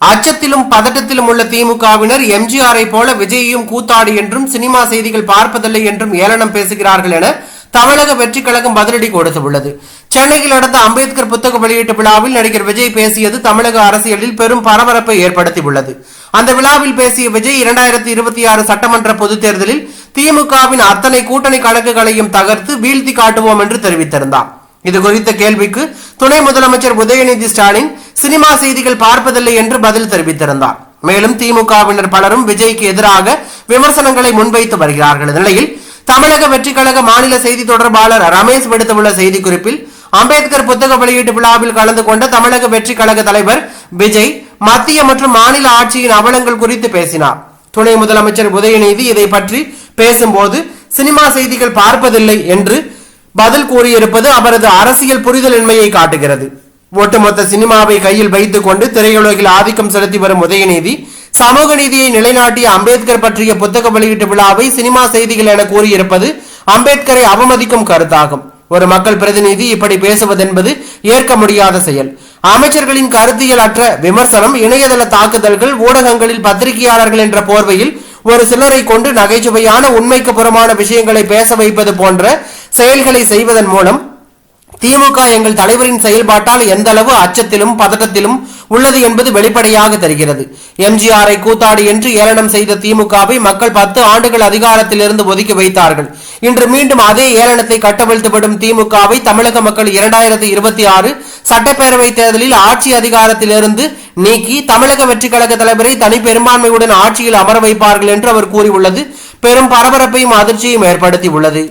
அச்சத்திலும் பதட்டத்திலும் உள்ள திமுகவினர் எம்ஜிஆரை போல விஜயையும் கூத்தாடி என்றும் சினிமா செய்திகள் பார்ப்பதில்லை என்றும் ஏளனம் பேசுகிறார்கள் என தமிழக வெற்றிக் கழகம் பதிலடி கொடுத்துள்ளது. சென்னையில் நடந்த அம்பேத்கர் புத்தக வெளியீட்டு விழாவில் நடிகர் விஜய் பேசியது தமிழக அரசியலில் பெரும் பரபரப்பை ஏற்படுத்தியுள்ளது. அந்த விழாவில் பேசிய விஜய் இரண்டாயிரத்தி இருபத்தி ஆறு சட்டமன்ற பொதுத் தேர்தலில் திமுகவின் அத்தனை கூட்டணி கணக்குகளையும் தகர்த்து வீழ்த்தி காட்டுவோம் என்று தெரிவித்திருந்தார். இது குறித்த கேள்விக்கு துணை முதலமைச்சர் உதயநிதி ஸ்டாலின் சினிமா செய்திகள் பார்ப்பதில்லை என்று பதில் தெரிவித்திருந்தார். மேலும் திமுகவினர் பலரும் விஜய்க்கு எதிராக விமர்சனங்களை முன்வைத்து வருகிறார்கள். நிலையில் தமிழக வெற்றிக்கழக மாநில செய்தி தொடர்பாளர் ரமேஷ் விடுத்துள்ள செய்திக்குறிப்பில் அம்பேத்கர் புத்தக வெளியீட்டு விழாவில் கலந்து கொண்ட தமிழக வெற்றி கழக தலைவர் விஜய் மத்திய மற்றும் மாநில ஆட்சியின் அவலங்கள் குறித்து பேசினார். துணை முதலமைச்சர் உதயநிதி இதை பற்றி பேசும்போது சினிமா செய்திகள் பார்ப்பதில்லை என்று பதில் கூறியிருப்பது அவரது அரசியல் புரிதலின்மையை காட்டுகிறது. ஒட்டுமொத்த சினிமாவை கையில் வைத்துக் கொண்டு திரையுலகில் ஆதிக்கம் செலுத்தி வரும் உதயநிதி சமூக நீதியை நிலைநாட்டிய அம்பேத்கர் பற்றிய புத்தக வெளியீட்டு விழாவை சினிமா செய்திகள் என கூறியிருப்பது அம்பேத்கரை அவமதிக்கும் கருத்தாகும். ஒரு மக்கள் பிரதிநிதி இப்படி பேசுவதென்பது ஏற்க முடியாத செயல். அமைச்சர்களின் கருத்தியல் அற்ற விமர்சனம் இணையதள தாக்குதல்கள் ஊடகங்களில் பத்திரிகையாளர்கள் என்ற போர்வையில் ஒரு சிலரை கொண்டு நகைச்சுவையான உண்மைக்கு புறமான விஷயங்களை பேச வைப்பது போன்ற செயல்களை செய்வதன் மூலம் திமுக எங்கள் தலைவரின் செயல்பாட்டால் எந்த அளவு அச்சத்திலும் பதட்டத்திலும் உள்ளது என்பது வெளிப்படையாக தெரிகிறது. எம்ஜிஆரை கூத்தாடி என்று ஏளனம் செய்த திமுகவை மக்கள் பத்து ஆண்டுகள் அதிகாரத்திலிருந்து ஒதுக்கி வைத்தார்கள். இன்று மீண்டும் அதே ஏளனத்தை கட்டவிழ்த்துவிடும் திமுகவை தமிழக மக்கள் இரண்டாயிரத்தி இருபத்தி ஆறு சட்டப்பேரவை தேர்தலில் ஆட்சி அதிகாரத்திலிருந்து நீக்கி தமிழக வெற்றி கழக தலைவரை தனி பெரும்பான்மையுடன் ஆட்சியில் அமர வைப்பார்கள் என்று அவர் கூறியுள்ளது. பெரும் பரபரப்பையும் அதிர்ச்சியும் ஏற்படுத்தி உள்ளது